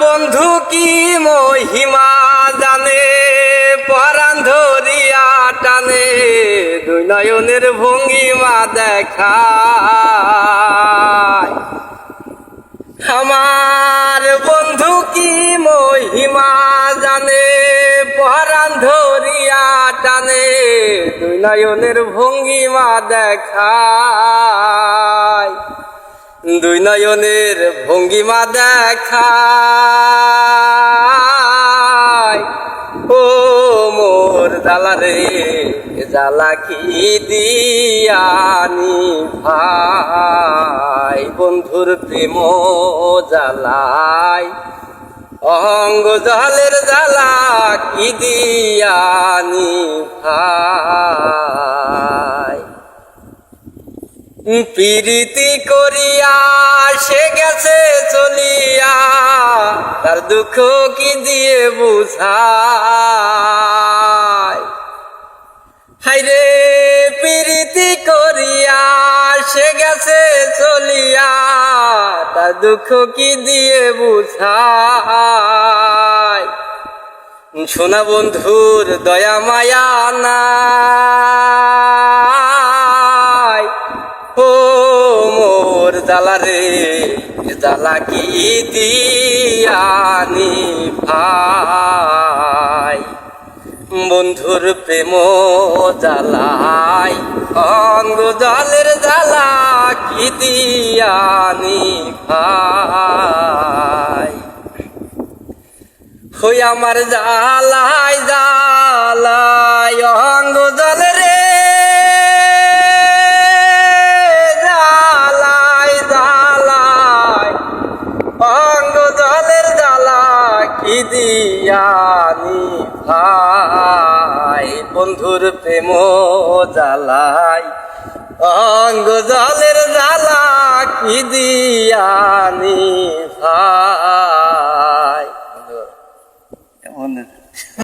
বন্ধু কি মহিমা জানে? পরাণ ধরিয়া টানে। দুই নয়নের ভঙ্গিমা দেখা আমার বন্ধু কি মহিমা জানে? পরাণ ধরিয়া টানে। দুই নয়নের ভঙ্গিমা দেখা দুই নয়নের ভঙ্গিমা দেখায় ও মোর দালারে জ্বালা কি দিয়ানি ভাই? বন্ধুর প্রেম জ্বালাই অঙ্গ জলের জ্বালা কি দিয়ানি ভাই? প্রীতি করিয়া সে গেছে চলিয়া, তার দুঃখ কি দিয়ে বুঝায়? হাইরে প্রীতি করিয়া সে গেছে চলিয়া, তার দুঃখ কি দিয়ে বুঝায়? সোনা বন্ধুর দয়া মায়া নাই। মোর জ্বালারে জ্বালা কি দিয়ানি ভাই? বন্ধুর প্রেম জ্বালাই অঙ্গ জলের জ্বালা কি দিয়ানি ভাই? হই আমার জ্বালাই জ্বালাই অঙ্গ জলে ইদিয়ানি ভাই বন্ধুর প্রেম জ্বালাই। অঙ্গ জলের জ্বালা কি দিয়ানি ভাই